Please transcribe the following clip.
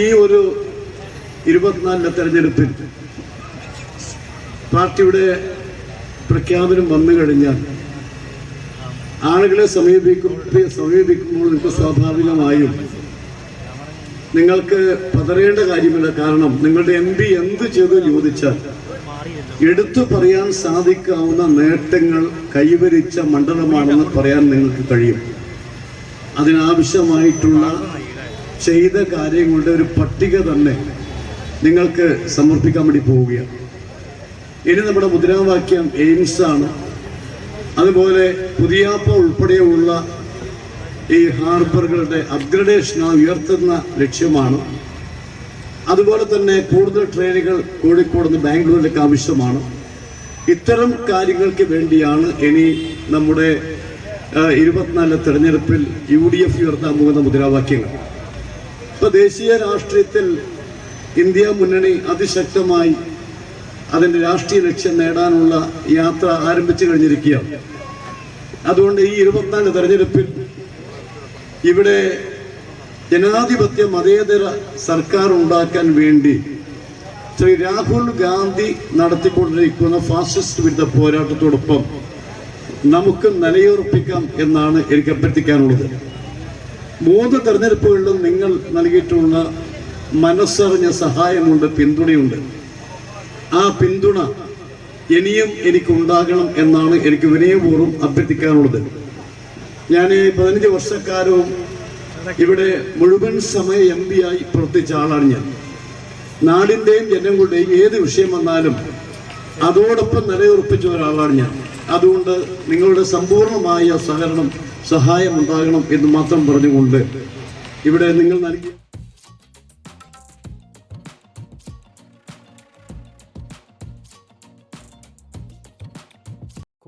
ഈ ഒരു ഇരുപത്തിനാലിലെ തെരഞ്ഞെടുപ്പിൽ പാർട്ടിയുടെ പ്രഖ്യാപനം വന്നു കഴിഞ്ഞാൽ ആളുകളെ സമീപിക്കും സമീപിക്കുമ്പോൾ നിങ്ങൾക്ക് സ്വാഭാവികമായും നിങ്ങൾക്ക് പതറേണ്ട കാര്യമില്ല. കാരണം നിങ്ങളുടെ എം പി എന്ത് ചെയ്തു ചോദിച്ചാൽ എടുത്തു പറയാൻ സാധിക്കാവുന്ന നേട്ടങ്ങൾ കൈവരിച്ച മണ്ഡലമാണെന്ന് പറയാൻ നിങ്ങൾക്ക് കഴിയും. അതിനാവശ്യമായിട്ടുള്ള ചെയ്ത കാര്യങ്ങളുടെ ഒരു പട്ടിക തന്നെ നിങ്ങൾക്ക് സമർപ്പിക്കാൻ വേണ്ടി പോവുകയാണ്. ഇനി നമ്മുടെ മുദ്രാവാക്യം എയിംസ് ആണ്. അതുപോലെ പുതിയാപ്പ ഉൾപ്പെടെയുള്ള ഈ ഹാർബറുകളുടെ അപ്ഗ്രഡേഷൻ ഉയർത്തുന്ന ലക്ഷ്യമാണ്. അതുപോലെ തന്നെ കൂടുതൽ ട്രെയിനുകൾ കോഴിക്കോട് നിന്ന് ബാംഗ്ലൂരിലേക്ക് ആവശ്യമാണ്. ഇത്തരം കാര്യങ്ങൾക്ക് വേണ്ടിയാണ് ഇനി നമ്മുടെ ആ, ഇരുപത്തിനാല് തെരഞ്ഞെടുപ്പിൽ യു ഡി എഫ് ഉയർത്താൻ പോകുന്ന മുദ്രാവാക്യങ്ങൾ. ഇപ്പൊ ദേശീയ രാഷ്ട്രീയത്തിൽ ഇന്ത്യ മുന്നണി അതിശക്തമായി അതിന്റെ രാഷ്ട്രീയ ലക്ഷ്യം നേടാനുള്ള യാത്ര ആരംഭിച്ചു കഴിഞ്ഞിരിക്കുകയാണ്. അതുകൊണ്ട് ഈ ഇരുപത്തിനാല് തെരഞ്ഞെടുപ്പിൽ ഇവിടെ ജനാധിപത്യ മതേതര സർക്കാർ ഉണ്ടാക്കാൻ വേണ്ടി ശ്രീ രാഹുൽ ഗാന്ധി നടത്തിക്കൊണ്ടിരിക്കുന്ന ഫാസിസ്റ്റ് വിരുദ്ധ പോരാട്ടത്തോടൊപ്പം നമുക്ക് നിലയുറപ്പിക്കാം എന്നാണ് എനിക്ക് അഭ്യർത്ഥിക്കാനുള്ളത്. മൂന്ന് തെരഞ്ഞെടുപ്പുകളിലും നിങ്ങൾ നൽകിയിട്ടുള്ള മനസ്സറിഞ്ഞ സഹായമുണ്ട് പിന്തുണയുണ്ട്. ആ പിന്തുണ ഇനിയും എനിക്കുണ്ടാകണം എന്നാണ് എനിക്ക് വിനയപൂർവം അഭ്യർത്ഥിക്കാനുള്ളത്. ഞാൻ പതിനഞ്ച് വർഷക്കാലവും ഇവിടെ മുഴുവൻ സമയ എം പി ആയി പ്രവർത്തിച്ച ആളാണ് ഞാൻ. നാടിന്റെയും ജനങ്ങളുടെയും ഏത് വിഷയം വന്നാലും അതോടൊപ്പം നിലയുറപ്പിച്ച ഒരാളാണ് ഞാൻ. അതുകൊണ്ട് നിങ്ങളുടെ സമ്പൂർണമായ സഹകരണം സഹായം ഉണ്ടാകണം എന്ന് മാത്രം പറഞ്ഞുകൊണ്ട് ഇവിടെ നിങ്ങൾ നൽകിയ